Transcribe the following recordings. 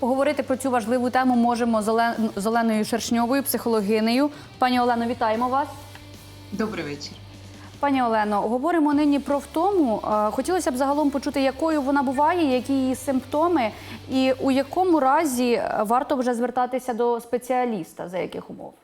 Поговорити про цю важливу тему можемо з Олен- з Оленою Шершньовою, психологинею. Пані Олено, вітаємо вас. Добрий вечір. Пані Олено, говоримо нині про втому. Хотілося б загалом почути, якою вона буває, які її симптоми, і у якому разі е, варто вже звертатися до спеціаліста, за яких умов.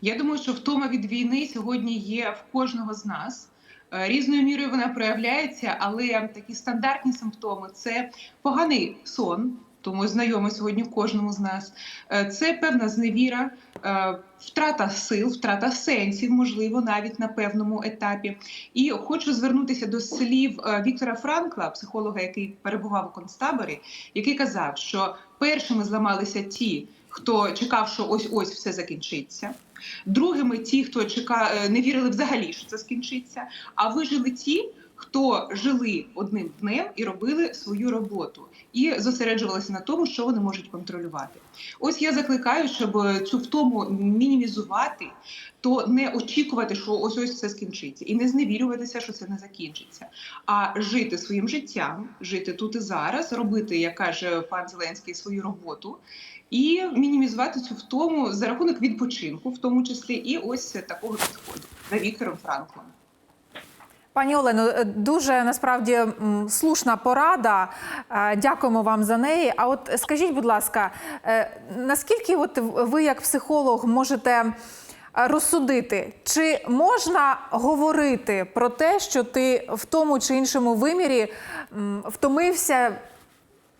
Я думаю, що втома від війни сьогодні є в кожного з нас. Е, Різною мірою вона проявляється, але такі стандартні симптоми це поганий сон, тому знайомий сьогодні кожному з нас. Е, Це певна зневіра, е, втрата сил, втрата сенсів, можливо, навіть на певному етапі. І хочу звернутися до слів Віктора Франкла, психолога, який перебував у концтаборі, який казав, що першими зламалися ті, хто чекав, що ось ось все закінчиться. Другими ті, хто чека... е, не вірили взагалі, що це скінчиться. А вижили ті, хто жили одним днем і робили свою роботу, і зосереджувалися на тому, що вони можуть контролювати. Ось я закликаю, щоб цю втому мінімізувати, то не очікувати, що ось ось все скінчиться, і не зневірюватися, що це не закінчиться, а жити своїм життям, жити тут і зараз, робити, як каже пан Зеленський, свою роботу. І мінімізувати цю втому за рахунок відпочинку, в тому числі, і ось такого підходу за Віктором Франклом. Пані Олено, е, дуже насправді слушна порада. Е, Дякуємо вам за неї. А от скажіть, будь ласка, е, наскільки от ви, як психолог, можете розсудити, чи можна говорити про те, що ти в тому чи іншому вимірі втомився?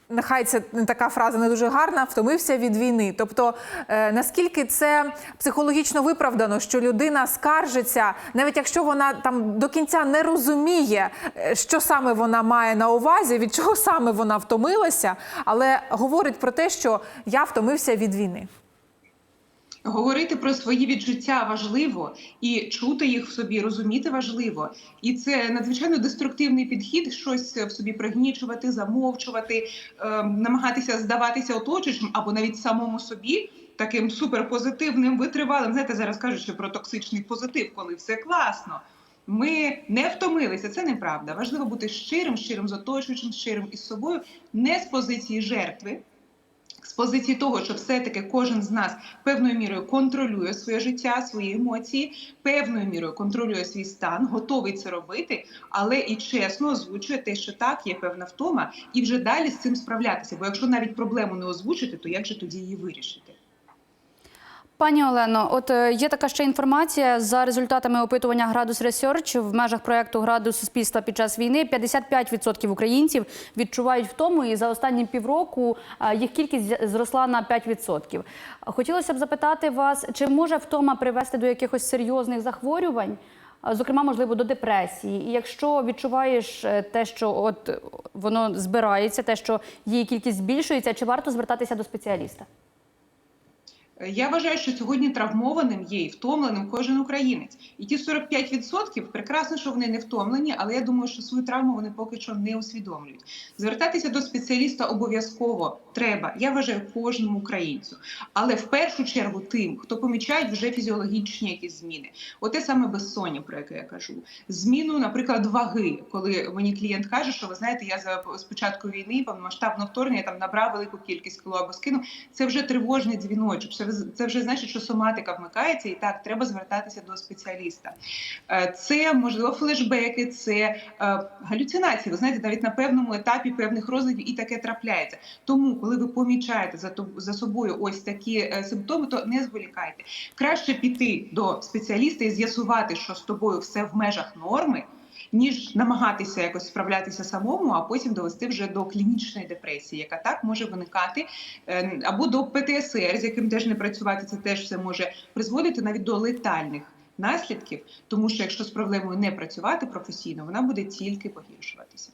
Нехай це не така фраза не дуже гарна, втомився від війни. Тобто, е, наскільки це психологічно виправдано, що людина скаржиться, навіть якщо вона там до кінця не розуміє, е, що саме вона має на увазі, від чого саме вона втомилася, але говорить про те, що я втомився від війни. Говорити про свої відчуття важливо і чути їх в собі, розуміти важливо. І це надзвичайно деструктивний підхід, щось в собі пригнічувати, замовчувати, е, намагатися здаватися оточуючим або навіть самому собі. Таким суперпозитивним, витривалим. Знаєте, зараз кажуть, що про токсичний позитив, коли все класно. Ми не втомилися, це неправда. Важливо бути щирим, щирим з оточуючим, щирим із собою, не з позиції жертви, з позиції того, що все-таки кожен з нас певною мірою контролює своє життя, свої емоції, певною мірою контролює свій стан, готовий це робити, але і чесно озвучує те, що так, є певна втома, і вже далі з цим справлятися. Бо якщо навіть проблему не озвучити, то як же тоді її вирішити? Пані Олено, от е, є така ще інформація за результатами опитування Градус Research в межах проекту Градус суспільства під час війни 55% українців відчувають втому, і за останні півроку їх кількість зросла на 5%. Хотілося б запитати вас, чи може втома привести до якихось серйозних захворювань? Зокрема, можливо, до депресії, і якщо відчуваєш е, те, що от воно збирається, те, що її кількість збільшується, чи варто звертатися до спеціаліста? Я вважаю, що сьогодні травмованим є і втомленим кожен українець. І ті 45% прекрасно, що вони не втомлені, але я думаю, що свою травму вони поки що не усвідомлюють. Звертатися до спеціаліста обов'язково треба. Я вважаю кожному українцю, але в першу чергу тим, хто помічають вже фізіологічні якісь зміни. Оте саме безсоння, про яке я кажу. Зміну, наприклад, ваги, коли мені клієнт каже, що ви знаєте, я за спочатку війни повномасштабного вторгнення там набрав велику кількість кіло або скинув. Це вже тривожний дзвіночок. Це, вже значить, що соматика вмикається, і так треба звертатися до спеціаліста. Е, Це можливо флешбеки, це е, галюцинації. Ви знаєте, навіть на певному етапі певних розладів і таке трапляється. Тому, коли ви помічаєте за за собою ось такі е, симптоми, то не зволікайте. Краще піти до спеціаліста і з'ясувати, що з тобою все в межах норми. Ніж намагатися якось справлятися самому, а потім довести вже до клінічної депресії, яка так може виникати, е, або до ПТСР, з яким теж не працювати, це теж все може призводити навіть до летальних наслідків, тому що якщо з проблемою не працювати професійно, вона буде тільки погіршуватися.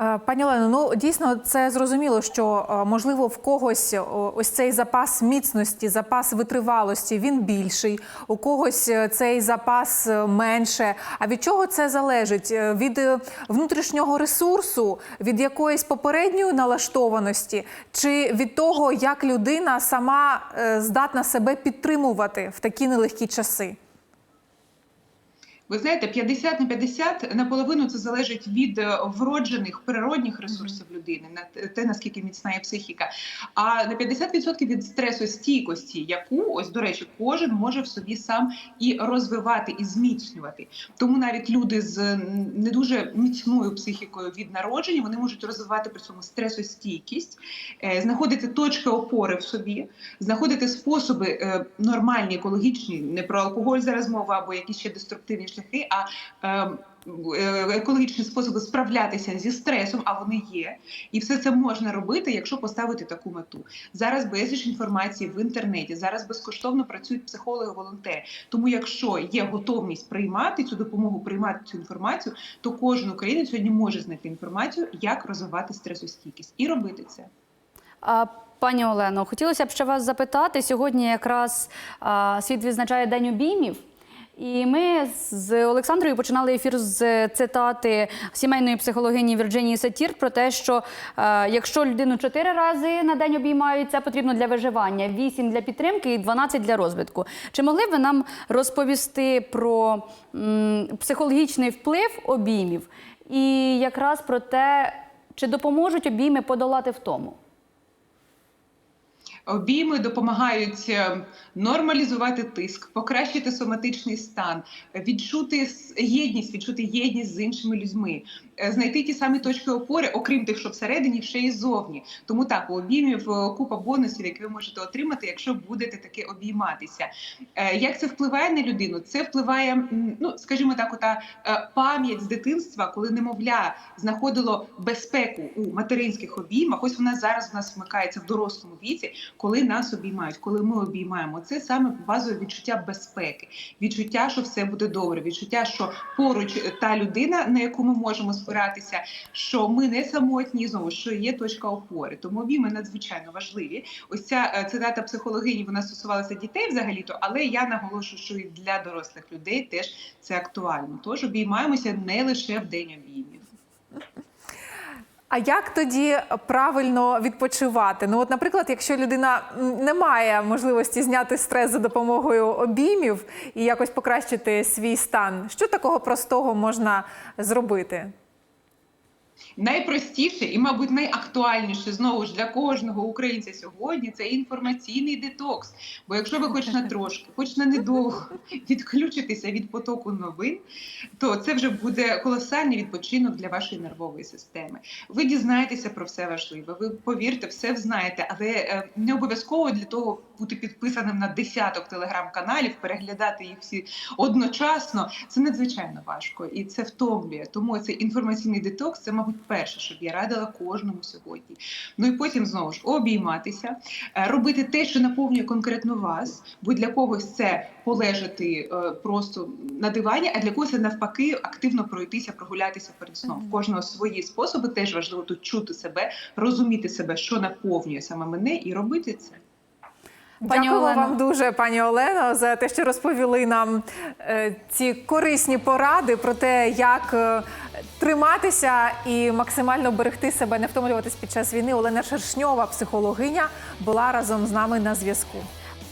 Е, Пані Олено, ну дійсно це зрозуміло, що е, можливо в когось ось цей запас міцності, запас витривалості він більший, у когось е, цей запас е, менше. А від чого це залежить? Е, Від е, внутрішнього ресурсу, від якоїсь попередньої налаштованості, чи від того, як людина сама е, здатна себе підтримувати в такі нелегкі часи? Ви знаєте, 50 на 50 наполовину це залежить від е, вроджених природних ресурсів людини, на те- наскільки міцна є психіка. А на 50% від стресостійкості, яку ось до речі, кожен може в собі сам і розвивати, і зміцнювати. Тому навіть люди з не дуже міцною психікою від народження вони можуть розвивати при цьому стресостійкість, е, знаходити точки опори в собі, знаходити способи е, нормальні, екологічні, не про алкоголь зараз мова або якісь ще деструктивні шляхи, а е, е, екологічні способи справлятися зі стресом, а вони є. І все це можна робити, якщо поставити таку мету. Зараз безліч інформації в інтернеті, зараз безкоштовно працюють психологи-волонтери. Тому, якщо є готовність приймати цю допомогу, приймати цю інформацію, то кожен українець сьогодні може знайти інформацію, як розвивати стресостійкість і робити це. А, Пані Олено, хотілося б ще вас запитати. Сьогодні якраз а, світ відзначає День обіймів. І ми з Олександрою починали ефір з цитати сімейної психологині Вірджинії Сатір про те, що е, якщо людину чотири рази на день обіймають, це потрібно для виживання, вісім для підтримки і 12 для розвитку. Чи могли б ви нам розповісти про м, психологічний вплив обіймів і якраз про те, чи допоможуть обійми подолати втому? Обійми допомагають е, нормалізувати тиск, покращити соматичний стан, відчути єдність, відчути єдність з іншими людьми, е, знайти ті самі точки опори, окрім тих, що всередині, ще й зовні. Тому так, у обіймів е, купа бонусів, які ви можете отримати, якщо будете таки обійматися. Як це впливає на людину? Це впливає, ну скажімо так, ота пам'ять з дитинства, коли немовля знаходило безпеку у материнських обіймах. Ось вона зараз в нас вмикається в дорослому віці, коли нас обіймають, коли ми обіймаємо. Це саме базове відчуття безпеки, відчуття, що все буде добре, відчуття, що поруч та людина, на яку ми можемо спиратися, що ми не самотні, знову що є точка опори. Тому обійми надзвичайно важливі. Ось ця е, цитата психологині вона стосувалася дітей взагалі-то, але я наголошую, що і для дорослих людей теж це актуально. Тож обіймаємося не лише в день обіймів. А як тоді правильно відпочивати? Ну, от, наприклад, якщо людина не має можливості зняти стрес за допомогою обіймів і якось покращити свій стан, що такого простого можна зробити? Найпростіше і, мабуть, найактуальніше знову ж для кожного українця сьогодні це інформаційний детокс. Бо якщо ви хоч на трошки, хоч на недовго відключитеся від потоку новин, то це вже буде колосальний відпочинок для вашої нервової системи. Ви дізнаєтеся про все важливе. Ви повірте, все знаєте, але е, не обов'язково для того бути підписаним на десяток телеграм-каналів, переглядати їх всі одночасно. Це надзвичайно важко і це втомлює. Тому цей інформаційний детокс це, мабуть, перше, що б я радила кожному сьогодні. Ну і потім знову ж обійматися, е, робити те, що наповнює конкретно вас, бо для когось це полежати е, просто на дивані, а для когось це навпаки активно пройтися, прогулятися перед сном. В кожного свої способи теж важливо тут чути себе, розуміти себе, що наповнює саме мене, і робити це. Пані Дякую Олено. вам дуже, пані Олено, за те, що розповіли нам е, ці корисні поради про те, як е, триматися і максимально берегти себе, не втомлюватись під час війни. Олена Шершньова, психологиня, була разом з нами на зв'язку.